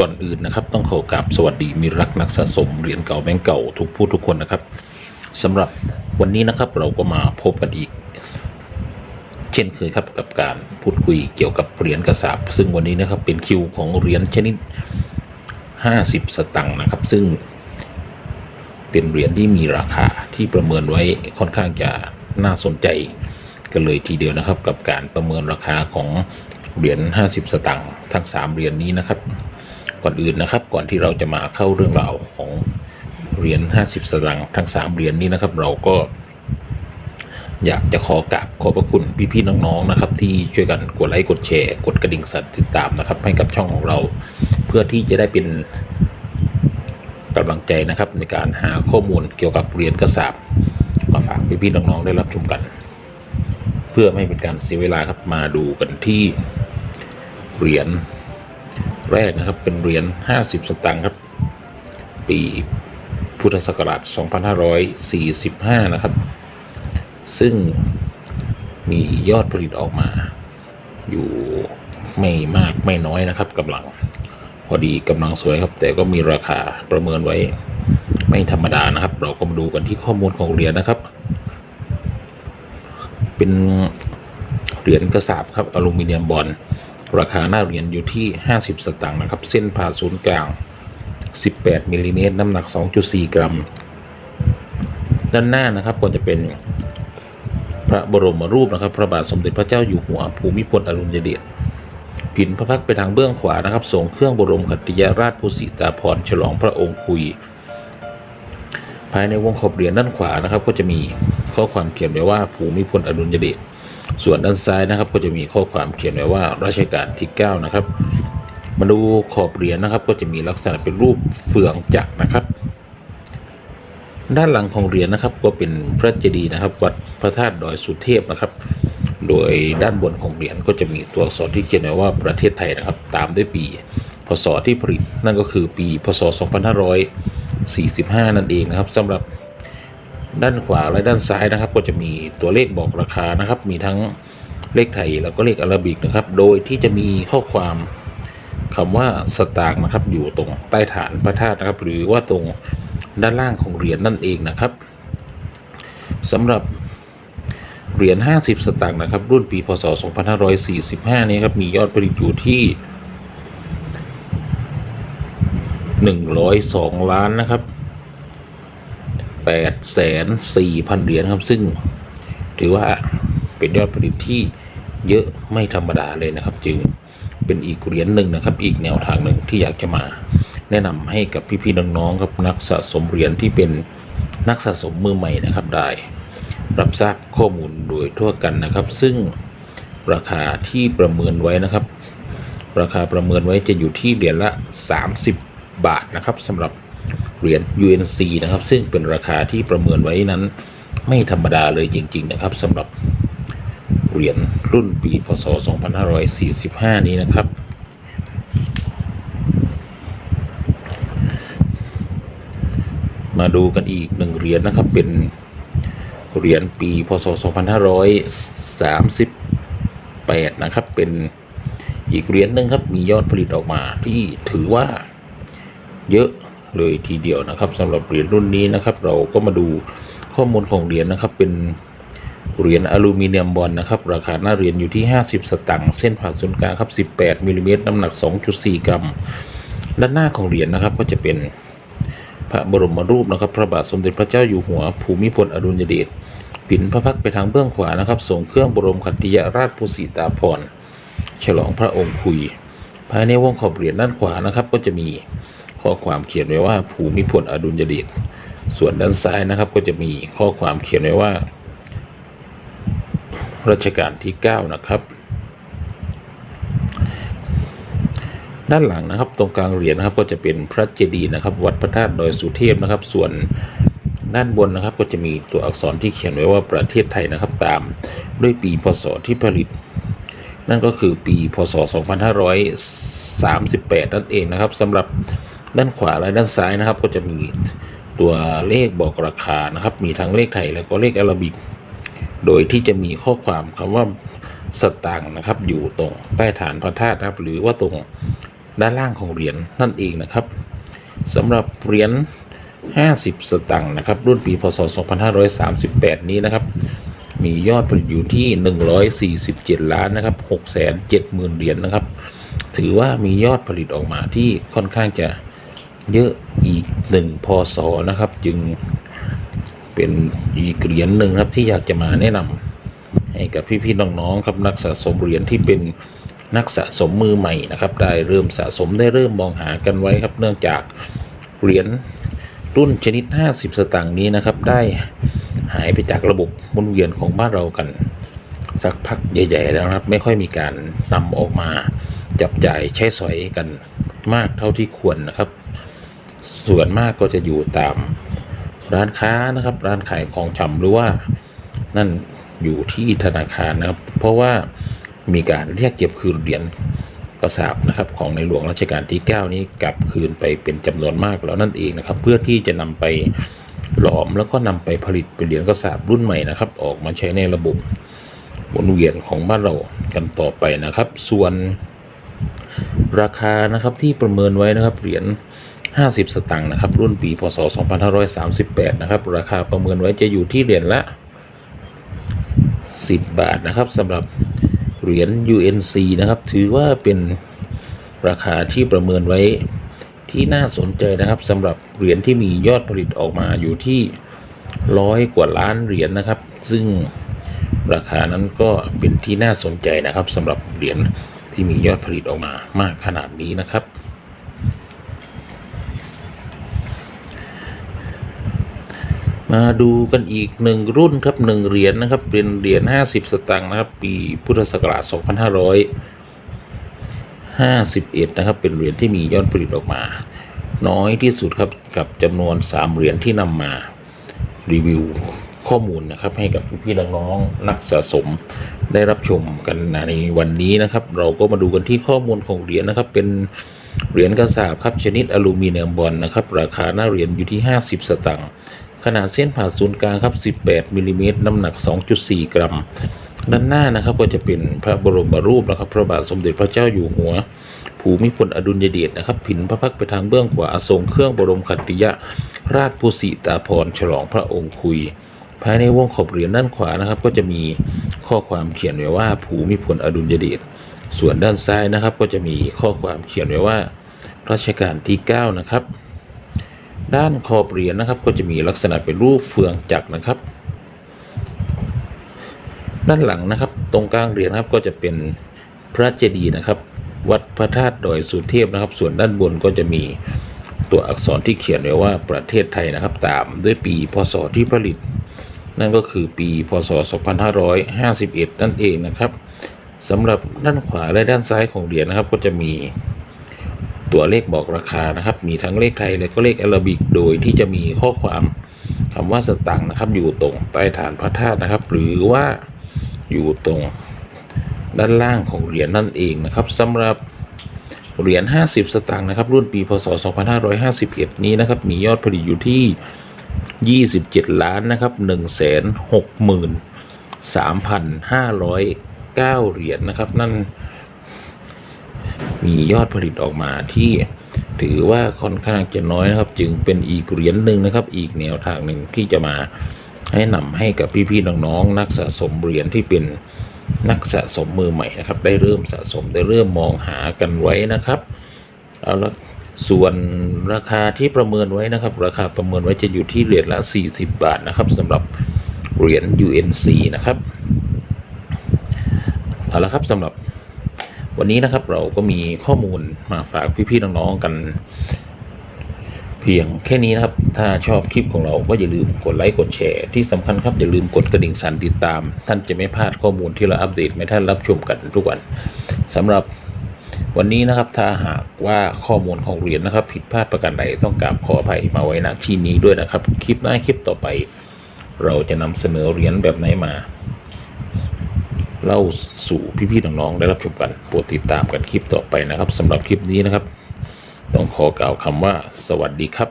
ก่อนอื่นนะครับ ต้องขอกราบสวัสดีมีรักนักสะสมเหรียญเก่าแบงก์เก่าทุกผู้ทุกคนนะครับสำหรับวันนี้นะครับเราก็มาพบกันอีก เช่นเคยครับกับการพูดคุยเกี่ยวกับเหรียญกระสาบซึ่งวันนี้นะครับเป็นคิวของเหรียญชนิด 50 สตังค์นะครับ ซึ่งเป็นเหรียญที่มีราคาที่ประเมินไว้ค่อนข้างจะน่าสนใจกันเลยทีเดียวนะครับ กับการประเมินราคาของเหรียญ50 สตางค์ทั้ง 3 เหรียญนี้นะครับ ก่อนอื่นนะครับ ก่อนที่เราจะมาเข้าเรื่องราวของเหรียญ50 สตางค์ทั้ง 3 เหรียญนี้นะครับ เราก็ อยากจะขอกราบขอบพระคุณพี่ๆน้องๆนะครับ ที่ช่วยกันกดไลค์กดแชร์กดกระดิ่งสั่นติดตามนะครับ ให้กับช่องของเรา เพื่อที่จะได้เป็นกำลังใจนะครับ ในการหาข้อมูลเกี่ยวกับเหรียญกระสาบมาฝากพี่ๆน้องๆได้รับชมกัน เพื่อไม่เป็นการเสียเวลาครับมาดูกันที่เหรียญ แรกนะครับ เป็นเหรียญ 50 สตางค์ครับ ปีพุทธศักราช 2545 นะครับ ซึ่งมียอดผลิตออกมา อยู่ไม่มากไม่น้อยนะครับกำลัง พอดีกำลังสวยครับ แต่ก็มีราคาประเมินไว้ไม่ธรรมดานะครับ เราก็มาดูกันที่ข้อมูลของเหรียญนะครับ เป็นเหรียญกระสาบครับอลูมิเนียมบอล ราคาหน้าเหรียญอยู่ที่ 50 สตางค์นะครับ เส้นผ่าศูนย์กลาง 18มิลลิเมตรน้ำหนัก 2.4 กรัม ด้านหน้านะครับก็จะเป็นพระบรมรูปนะครับ พระบาทสมเด็จพระเจ้าอยู่หัว ภูมิพลอดุลยเดชผินพระพักตร์ไปทางเบื้องขวานะครับส่งเครื่องบรมขัตติยราชภูสิตาพรฉลองพระองค์คุย ภายในวงขอบเหรียญด้านขวานะครับ ก็จะมีข้อความเขียนไว้ว่าภูมิพลอดุลยเดช ส่วนด้านซ้ายนะครับก็จะมีข้อความเขียนไว้ว่ารัชกาลที่ 9 นะครับ มาดูขอบเหรียญนะครับ ก็จะมีลักษณะเป็นรูปเฟืองจักรนะครับ ด้านหลังของเหรียญนะครับ ก็เป็นพระเจดีย์นะครับ วัดพระธาตุดอยสุเทพนะครับ โดยด้านบนของเหรียญก็จะมีตัวอักษรที่เขียนไว้ว่าประเทศไทยนะครับ ตามด้วยปี พศที่ผลิตนั่นก็คือปี พศ 2545 นั่นเองนะครับสำหรับ ด้านขวาและด้านซ้ายนะครับ ก็จะมีตัวเลขบอกราคานะครับ มีทั้งเลขไทยแล้วก็เลขอาราบิกนะครับ โดยที่จะมีข้อความคำว่าสตางค์นะครับ อยู่ตรงใต้ฐานพระธาตุนะครับ หรือว่าตรงด้านล่างของเหรียญนั่นเองนะครับสำหรับเหรียญ 50 สตางค์นะครับ รุ่นปีพศ 2545 นี้ครับ มียอดผลิตอยู่ที่ 102 ล้านนะครับ 8แสน4พันเหรียญครับซึ่ง ถือว่าเป็นยอดผลิตที่เยอะไม่ธรรมดาเลยนะครับ จึงเป็นอีกเหรียญหนึ่งนะครับ อีกแนวทางหนึ่งที่อยากจะมา แนะนำให้กับพี่ๆน้องๆครับนักสะสมเหรียญที่เป็นนักสะสมมือใหม่นะครับได้ รับทราบข้อมูลโดยทั่วกันนะครับ ซึ่งราคาที่ประเมินไว้นะครับ ราคาประเมินไว้จะอยู่ที่เหรียญละ 30 บาทนะครับสำหรับ เหรียญ UNC นะครับซึ่งเป็นราคาที่ประเมินไว้นั้น ไม่ธรรมดาเลยจริง ๆ นะครับสำหรับเหรียญรุ่นปีพศ 2545 นี้นะครับ มาดูกันอีกหนึ่งเหรียญนะครับเป็นเหรียญปีพศ 2538 นะครับ เป็นอีกเหรียญหนึ่งครับมียอดผลิตออกมาที่ถือว่าเยอะ เลยทีเดียวนะครับสำหรับเหรียญรุ่นนี้นะครับ เราก็มาดูข้อมูลของเหรียญนะครับเป็นเหรียญอลูมิเนียมบอลนะครับ ราคาหน้าเหรียญอยู่ที่ 50 สตางค์เส้นผ่าศูนย์กลางครับ 18มิลลิเมตรน้ำหนัก 2.4 กรัม ด้านหน้าของเหรียญนะครับก็จะเป็นพระบรมรูปนะครับ พระบาทสมเด็จพระเจ้าอยู่หัว ภูมิพลอดุลยเดชปิ่นพระพักตร์ไปทางเบื้องขวานะครับส่งเครื่องบรมขัตติยราชภูสิตาพรฉลองพระองค์คุย ภายในวงขอบเหรียญด้านขวานะครับก็จะมี ข้อความเขียนไว้ว่าภูมิพลอดุลยเดชส่วนด้านซ้ายนะครับก็จะมีข้อความเขียนไว้ว่ารัชกาลที่ 9 นะครับ ด้านหลังนะครับตรงกลางเหรียญนะครับก็จะเป็นพระเจดีย์นะครับ วัดพระธาตุดอยสุเทพนะครับ ส่วนด้านบนนะครับก็จะมีตัวอักษรที่เขียนไว้ว่าประเทศไทยนะครับตามด้วยปีพศที่ผลิต นั่นก็คือปีพศ 2538 นั่นเองนะครับสำหรับ ด้านขวาและด้านซ้ายนะครับ ก็จะมีตัวเลขบอกราคานะครับ มีทั้งเลขไทยแล้วก็เลขอาราบิก โดยที่จะมีข้อความคำว่าสตางค์นะครับ อยู่ตรงใต้ฐานพระธาตุนะครับ หรือว่าตรงด้านล่างของเหรียญนั่นเองนะครับสำหรับเหรียญ50 สตังค์นะครับ รุ่นปีพศ 2538 นี้นะครับ มียอดผลิตอยู่ที่ 147 ล้านนะครับ670,000เหรียญนะครับ ถือว่ามียอดผลิตออกมาที่ค่อนข้างจะ เยอะอีกหนึ่งพศนะครับ จึงเป็นอีกเหรียญหนึ่งครับที่อยากจะมาแนะนำให้กับพี่ๆน้องๆครับนักสะสมเหรียญที่เป็นนักสะสมมือใหม่นะครับได้เริ่มสะสมได้เริ่มมองหากันไว้ครับ เนื่องจากเหรียญรุ่นชนิด 50 สตางค์นี้นะครับ ได้หายไปจากระบบหมุนเวียนของบ้านเรากัน สักพักใหญ่ๆแล้วครับ ไม่ค่อยมีการนำออกมาจับจ่ายใช้สอยกันมากเท่าที่ควรนะครับ ส่วนมากก็จะอยู่ตามร้านค้านะครับ ร้านขายของชำหรือว่านั่นอยู่ที่ธนาคารนะครับ เพราะว่ามีการเรียกเก็บคืนเหรียญกระสาบนะครับ ของในหลวงรัชกาลที่ 9 นี้กลับคืนไปเป็นจำนวนมากแล้วนั่นเองนะครับ เพื่อที่จะนำไปหลอมแล้วก็นำไปผลิตเป็นเหรียญกระสาบรุ่นใหม่นะครับ ออกมาใช้ในระบบหมุนเวียนของบ้านเรากันต่อไปนะครับ ส่วนราคานะครับที่ประเมินไว้นะครับเหรียญ 50 สตางค์นะครับ รุ่นปีพศ 2538 นะครับ ราคาประเมินไว้จะอยู่ที่เหรียญละ 10 บาทนะครับสำหรับเหรียญ UNC นะครับ ถือว่าเป็นราคาที่ประเมินไว้ที่น่าสนใจนะครับสำหรับเหรียญที่มียอดผลิตออกมาอยู่ที่ร้อยกว่าล้านเหรียญนะครับ ซึ่งราคานั้นก็เป็นที่น่าสนใจนะครับสำหรับเหรียญที่มียอดผลิตออกมามากขนาดนี้นะครับ มาดูกันอีกหนึ่งรุ่นครับหนึ่งเหรียญนะครับ เป็นเหรียญ50สตางค์นะครับ ปีพุทธศักราช2551นะครับ เป็นเหรียญที่มียอดผลิตออกมา น้อยที่สุดครับกับจำนวน3เหรียญที่นำมารีวิวข้อมูลนะครับ ให้กับพี่ๆน้องๆนักสะสมได้รับชมกันในวันนี้นะครับ เราก็มาดูกันที่ข้อมูลของเหรียญนะครับ เป็นเหรียญกระสาบครับชนิดอลูมิเนียมบอลนะครับ ราคาหน้าเหรียญอยู่ที่ 50 สตางค์ ขนาดเส้นผ่าศูนย์กลางครับ 18มิลลิเมตรน้ำหนัก 2.4 กรัม ด้านหน้านะครับก็จะเป็นพระบรมรูปนะครับ พระบาทสมเด็จพระเจ้าอยู่หัว ภูมิพลอดุลยเดชนะครับ ผินพระพักตร์ไปทางเบื้องขวาทรงเครื่องบรมขัตติยะ ราชภูสิตาภรฉลองพระองค์คุย ภายในวงขอบเหรียญด้านขวานะครับ ก็จะมีข้อความเขียนไว้ว่า ภูมิพลอดุลยเดช ส่วนด้านซ้ายนะครับ ก็จะมีข้อความเขียนไว้ว่ารัชกาลที่ 9 นะครับ ด้านขอบเหรียญนะครับ ก็จะมีลักษณะเป็นรูปเฟืองจักรนะครับ ด้านหลังนะครับ ตรงกลางเหรียญครับก็จะเป็นพระเจดีย์นะครับ วัดพระธาตุดอยสุเทพนะครับ ส่วนด้านบนก็จะมีตัวอักษรที่เขียนไว้ว่าประเทศไทยนะครับ ตามด้วยปีพศที่ผลิต นั่นก็คือปีพศ 2551 นั่นเองนะครับสำหรับด้านขวาและด้านซ้ายของเหรียญนะครับ ก็จะมี ตัวเลขบอกราคานะครับ มีทั้งเลขไทยและก็เลขอาราบิก โดยที่จะมีข้อความคำว่าสตังค์นะครับ อยู่ตรงใต้ฐานพระธาตุนะครับ หรือว่าอยู่ตรงด้านล่างของเหรียญนั่นเองนะครับสำหรับเหรียญ 50 สตางค์นะครับ รุ่นปีพศ 2551 นี้นะครับ มียอดผลิตอยู่ที่ 27 ล้านนะครับ1 6 3 5 0 9 เหรียญนะครับ นั่น มียอดผลิตออกมาที่ถือว่าค่อนข้างจะน้อยนะครับ จึงเป็นอีกเหรียญหนึ่งนะครับ อีกแนวทางหนึ่งที่จะมาให้นำให้กับพี่ๆน้องๆนักสะสมเหรียญที่เป็นนักสะสมมือใหม่นะครับ ได้เริ่มสะสมได้เริ่มมองหากันไว้นะครับเอาละส่วนราคาที่ประเมินไว้นะครับ ราคาประเมินไว้จะอยู่ที่เหรียญละ 40 บาทนะครับสำหรับเหรียญ UNC นะครับเอาละครับสำหรับ วันนี้นะครับเราก็มีข้อมูลมาฝากพี่ๆน้องๆกัน เพียงแค่นี้นะครับ ถ้าชอบคลิปของเราก็อย่าลืมกดไลค์กดแชร์ที่สำคัญครับอย่าลืมกดกระดิ่งสั่นติดตาม ท่านจะไม่พลาดข้อมูลที่เราอัปเดตให้ท่านรับชมกันทุกวันสำหรับวันนี้นะครับถ้าหากว่าข้อมูลของเหรียญนะครับ ผิดพลาดประการใดต้องกราบขออภัยมาไว้ณที่นี้ด้วยนะครับ คลิปหน้าคลิปต่อไป เราจะนำเสนอเหรียญแบบไหนมา เล่าสู่พี่ๆน้องๆได้รับชมกันโปรดติดตามกันคลิปต่อไปนะครับสำหรับคลิปนี้นะครับ ต้องขอกล่าวคำว่าสวัสดีครับ